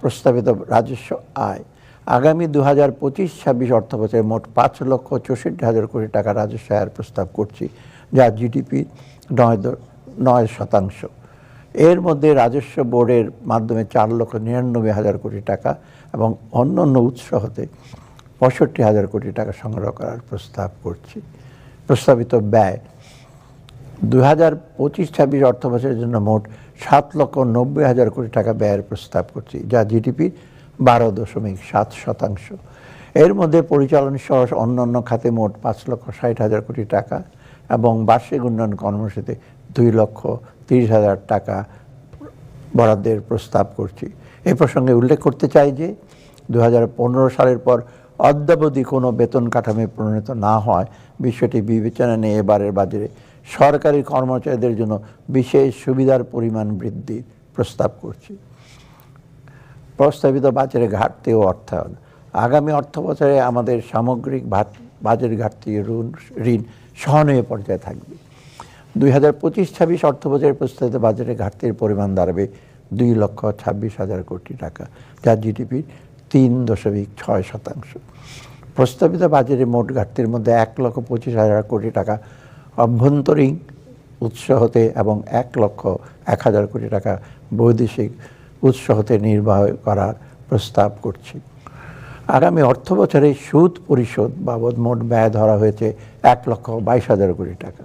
প্রস্তাবিত রাজস্ব আয়। আগামী দু হাজার পঁচিশ ছাব্বিশ অর্থ বছরে মোট পাঁচ লক্ষ চৌষট্টি হাজার কোটি টাকা রাজস্ব আয়ের প্রস্তাব করছি, যা জিডিপি নয় নয় শতাংশ। এর মধ্যে রাজস্ব বোর্ডের মাধ্যমে চার লক্ষ নিরানব্বই হাজার কোটি টাকা এবং অন্য অন্য উৎস হতে পঁয়ষট্টি হাজার কোটি টাকা সংগ্রহ করার প্রস্তাব করছি। প্রস্তাবিত ব্যয় দুই হাজার পঁচিশ ছাব্বিশ অর্থ বছরের জন্য মোট সাত লক্ষ নব্বই হাজার কোটি টাকা ব্যয়ের প্রস্তাব করছি, যা জিডিপির বারো দশমিক সাত শতাংশ। এর মধ্যে পরিচালন সহ অন্যান্য খাতে মোট পাঁচ লক্ষ ষাট হাজার কোটি টাকা এবং বার্ষিক উন্নয়ন কর্মসূচিতে দুই লক্ষ তিরিশ হাজার টাকা বরাদ্দের প্রস্তাব করছি। এই প্রসঙ্গে উল্লেখ করতে চাই যে দু হাজার পনেরো সালের পর অদ্যাবধি কোনো বেতন কাঠামো প্রণীত না হয় বিষয়টি বিবেচনা নিয়ে এবারের বাজারে সরকারি কর্মচারীদের জন্য বিশেষ সুবিধার পরিমাণ বৃদ্ধির প্রস্তাব করছি। প্রস্তাবিত বাজারে ঘাটতি ও অর্থায়ন। আগামী অর্থ বছরে আমাদের সামগ্রিক বাজার ঘাটতি ঋণ ঋণ সহনীয় পর্যায়ে থাকবে। দুই হাজার পঁচিশ ছাব্বিশ অর্থ বছরের প্রস্তাবিত বাজারে ঘাটতির পরিমাণ দাঁড়াবে দুই লক্ষ ছাব্বিশ হাজার কোটি টাকা। যা জিডিপির তিন দশমিক ছয় শতাংশ। প্রস্তাবিত বাজারে মোট ঘাটতির মধ্যে এক লক্ষ পঁচিশ হাজার কোটি টাকা অভ্যন্তরীণ উৎস হতে এবং এক লক্ষ এক হাজার কোটি টাকা বৈদেশিক উৎস হতে নির্বাহ করার প্রস্তাব করছি। আগামী অর্থ বছরে সুদ পরিশোধ বাবদ মোট ব্যয় ধরা হয়েছে এক লক্ষ বাইশ হাজার কোটি টাকা।